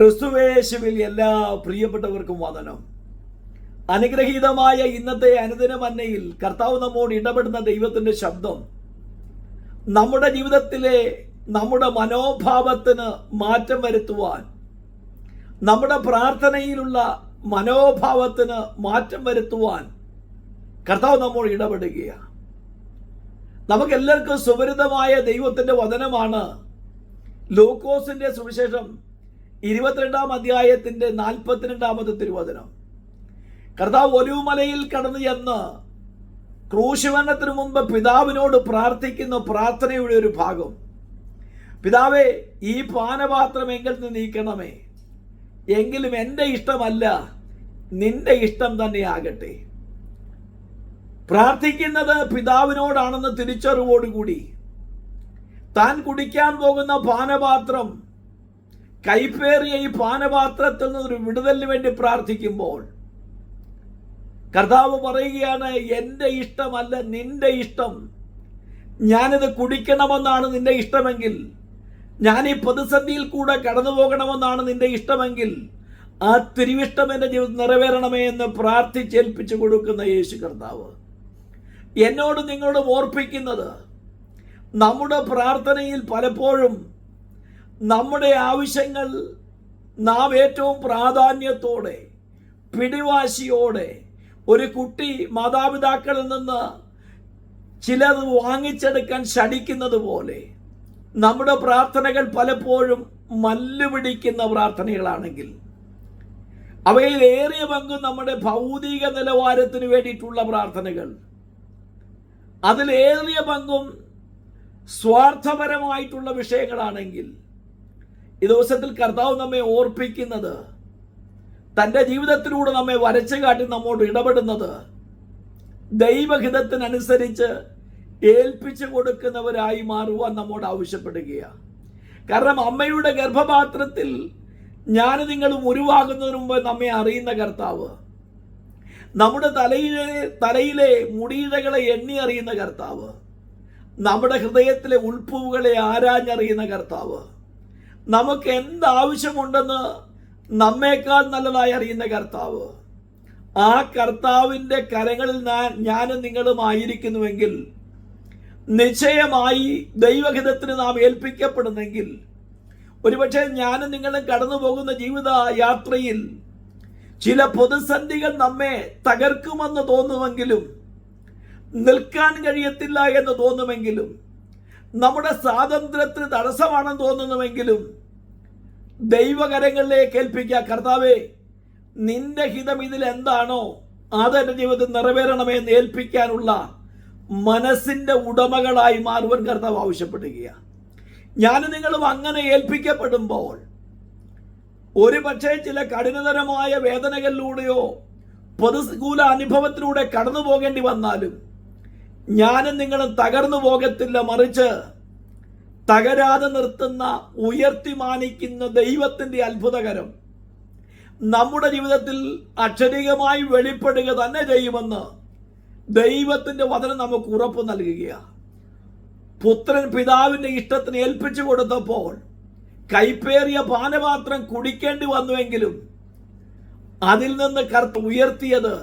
ക്രിസ്തുവേശുവിൽ എല്ലാ പ്രിയപ്പെട്ടവർക്കും വന്ദനം. അനുഗ്രഹീതമായ ഇന്നത്തെ അനുദിന മന്നയിൽ കർത്താവ് നമ്മോട് ഇടപെടുന്ന ദൈവത്തിന്റെ ശബ്ദം നമ്മുടെ ജീവിതത്തിലെ നമ്മുടെ മനോഭാവത്തിന് മാറ്റം വരുത്തുവാൻ നമ്മുടെ പ്രാർത്ഥനയിലുള്ള മനോഭാവത്തിന് മാറ്റം വരുത്തുവാൻ കർത്താവ് നമ്മോട് ഇടപെടുകയാണ്. നമുക്കെല്ലാവർക്കും സുപരിതമായ ദൈവത്തിന്റെ വചനമാണ് ലൂക്കോസിന്റെ സുവിശേഷം ഇരുപത്തിരണ്ടാം അധ്യായത്തിന്റെ നാൽപ്പത്തിരണ്ടാമത്തെ തിരുവചനം. കർത്താവ് ഒലിവുമലയിൽ കടന്നു ചെന്ന് ക്രൂശുവരണത്തിന് മുമ്പ് പിതാവിനോട് പ്രാർത്ഥിക്കുന്ന പ്രാർത്ഥനയുടെ ഒരു ഭാഗം. പിതാവേ ഈ പാനപാത്രം എങ്കിൽ നിന്ന് നീക്കണമേ. എങ്കിലും എന്റെ ഇഷ്ടമല്ല നിന്റെ ഇഷ്ടം തന്നെ ആകട്ടെ. പ്രാർത്ഥിക്കുന്നത് പിതാവിനോടാണെന്ന് തിരിച്ചറിവോടുകൂടി. താൻ കുടിക്കാൻ പോകുന്ന പാനപാത്രം കൈപ്പേറിയ ഈ പാനപാത്രത്തിൽ നിന്നൊരു വിടുതലിന് വേണ്ടി പ്രാർത്ഥിക്കുമ്പോൾ കർത്താവ് പറയുകയാണ് എന്റെ ഇഷ്ടമല്ല നിന്റെ ഇഷ്ടം. ഞാനിത് കുടിക്കണമെന്നാണ് നിന്റെ ഇഷ്ടമെങ്കിൽ ഞാൻ ഈ പ്രതിസന്ധിയിൽ കൂടെ കടന്നു പോകണമെന്നാണ് നിന്റെ ഇഷ്ടമെങ്കിൽ ആ തിരുവിഷ്ടം എന്റെ ജീവിതം നിറവേറണമേ എന്ന് പ്രാർത്ഥിച്ചേൽപ്പിച്ചു കൊടുക്കുന്ന യേശു കർത്താവ്. എന്നോട് നിങ്ങളോട് ഓർപ്പിക്കുന്നത് നമ്മുടെ പ്രാർത്ഥനയിൽ പലപ്പോഴും നമ്മുടെ ആവശ്യങ്ങൾ നാം ഏറ്റവും പ്രാധാന്യത്തോടെ പിടിവാശിയോടെ ഒരു കുട്ടി മാതാപിതാക്കളിൽ നിന്ന് ചിലത് വാങ്ങിച്ചെടുക്കാൻ ശടിക്കുന്നത് പോലെ നമ്മുടെ പ്രാർത്ഥനകൾ പലപ്പോഴും മല്ലുപിടിക്കുന്ന പ്രാർത്ഥനകളാണെങ്കിൽ അവയിൽ ഏറിയ പങ്കും നമ്മുടെ ഭൗതിക നിലവാരത്തിന് വേണ്ടിയിട്ടുള്ള പ്രാർത്ഥനകൾ. അതിലേറിയ പങ്കും സ്വാർത്ഥപരമായിട്ടുള്ള വിഷയങ്ങളാണെങ്കിൽ ഈ ദിവസത്തിൽ കർത്താവ് നമ്മെ ഓർപ്പിക്കുന്നത്. തന്റെ ജീവിതത്തിലൂടെ നമ്മെ വരച്ചു കാട്ടി നമ്മോട് ഇടപെടുന്നത്. ദൈവഹിതത്തിനനുസരിച്ച് ഏൽപ്പിച്ചു കൊടുക്കുന്നവരായി മാറുവാൻ നമ്മോട് ആവശ്യപ്പെടുകയാണ്. കാരണം അമ്മയുടെ ഗർഭപാത്രത്തിൽ ഞാൻ നിങ്ങളും ഉരുവാകുന്നതിന് മുമ്പ് നമ്മെ അറിയുന്ന കർത്താവ്. നമ്മുടെ തലയിലെ തലയിലെ മുടിയിഴകളെ എണ്ണി അറിയുന്ന കർത്താവ്. നമ്മുടെ ഹൃദയത്തിലെ ഉൾപ്പൂവുകളെ ആരാഞ്ഞറിയുന്ന കർത്താവ്. നമുക്ക് എന്താവശ്യമുണ്ടെന്ന് നമ്മേക്കാൾ നല്ലതായി അറിയുന്ന കർത്താവ്. ആ കർത്താവിന്റെ കരങ്ങളിൽ ഞാനും നിങ്ങളുമായിരിക്കുന്നുവെങ്കിൽ നിശ്ചയമായി ദൈവഹിതത്തിന് നാം ഏൽപ്പിക്കപ്പെടുന്നെങ്കിൽ ഒരുപക്ഷെ ഞാനും നിങ്ങളും കടന്നു പോകുന്ന ജീവിത യാത്രയിൽ ചില പ്രതിസന്ധികൾ നമ്മെ തകർക്കുമെന്ന് തോന്നുമെങ്കിലും നിൽക്കാൻ കഴിയത്തില്ല എന്ന് തോന്നുമെങ്കിലും നമ്മുടെ സ്വാതന്ത്ര്യത്തിന് തടസ്സമാണെന്ന് തോന്നുന്നുവെങ്കിലും ദൈവകരങ്ങളിലേക്ക് ഏൽപ്പിക്കുക കർത്താവേ നിന്റെ ഹിതം ഇതിൽ എന്താണോ അതെന്റെ ജീവിതത്തിൽ നിറവേറണമേ എന്ന് ഏൽപ്പിക്കാനുള്ള മനസ്സിന്റെ ഉടമകളായി മാറുവാൻ കർത്താവ് ആവശ്യപ്പെടുകയാണ് ഞാൻ നിങ്ങളും അങ്ങനെ ഏൽപ്പിക്കപ്പെടുമ്പോൾ ഒരു പക്ഷേ ചില കഠിനതരമായ വേദനകളിലൂടെയോ പ്രതികൂല അനുഭവത്തിലൂടെ കടന്നു പോകേണ്ടി വന്നാലും ഞാനും നിങ്ങളും തകർന്നു പോകത്തില്ല മറിച്ച് തകരാതെ നിർത്തുന്ന ഉയർത്തി മാനിക്കുന്ന ദൈവത്തിന്റെ അത്ഭുതകരം. നമ്മുടെ ജീവിതത്തിൽ അക്ഷരികമായി വെളിപ്പെടുക തന്നെ ചെയ്യുമെന്ന് ദൈവത്തിന്റെ വചനം നമുക്ക് ഉറപ്പ് നൽകുകയാണ് പുത്രൻ പിതാവിന്റെ ഇഷ്ടത്തിന് ഏൽപ്പിച്ചു കൊടുത്തപ്പോൾ കൈപ്പേറിയ പാനപാത്രം കുടിക്കേണ്ടി വന്നുവെങ്കിലും അതിൽ നിന്ന് കർത്ത് ഉയർത്തിയത്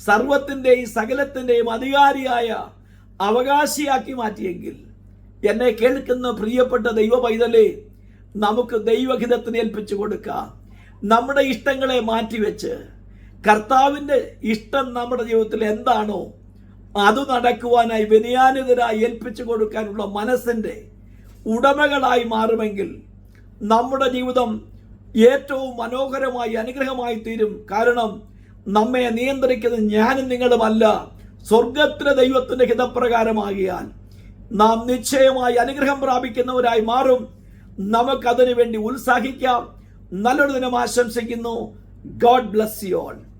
സർവത്തിന്റെയും സകലത്തിന്റെയും അധികാരിയായ അവകാശിയാക്കി മാറ്റിയെങ്കിൽ എന്നെ കേൾക്കുന്ന പ്രിയപ്പെട്ട ദൈവ പൈതലേ നമുക്ക് ദൈവഹിതത്തിന് ഏൽപ്പിച്ചു കൊടുക്കാം. നമ്മുടെ ഇഷ്ടങ്ങളെ മാറ്റിവെച്ച് കർത്താവിന്റെ ഇഷ്ടം നമ്മുടെ ജീവിതത്തിൽ എന്താണോ അത് നടക്കുവാനായി വിനയാനിതരായി ഏൽപ്പിച്ചു കൊടുക്കാനുള്ള മനസ്സിന്റെ ഉടമകളായി മാറുമെങ്കിൽ നമ്മുടെ ജീവിതം ഏറ്റവും മനോഹരമായി അനുഗ്രഹമായി തീരും. കാരണം നമ്മെ നിയന്ത്രിക്കുന്നത് ഞാനും നിങ്ങളുമല്ല. സ്വർഗത്തിലെ ദൈവത്തിന്റെ ഹിതപ്രകാരമാകിയാൽ നാം നിശ്ചയമായി അനുഗ്രഹം പ്രാപിക്കുന്നവരായി മാറും. നമുക്കതിനു വേണ്ടി ഉത്സാഹിക്കാം. നല്ലൊരു ദിനം ആശംസിക്കുന്നു. God bless you all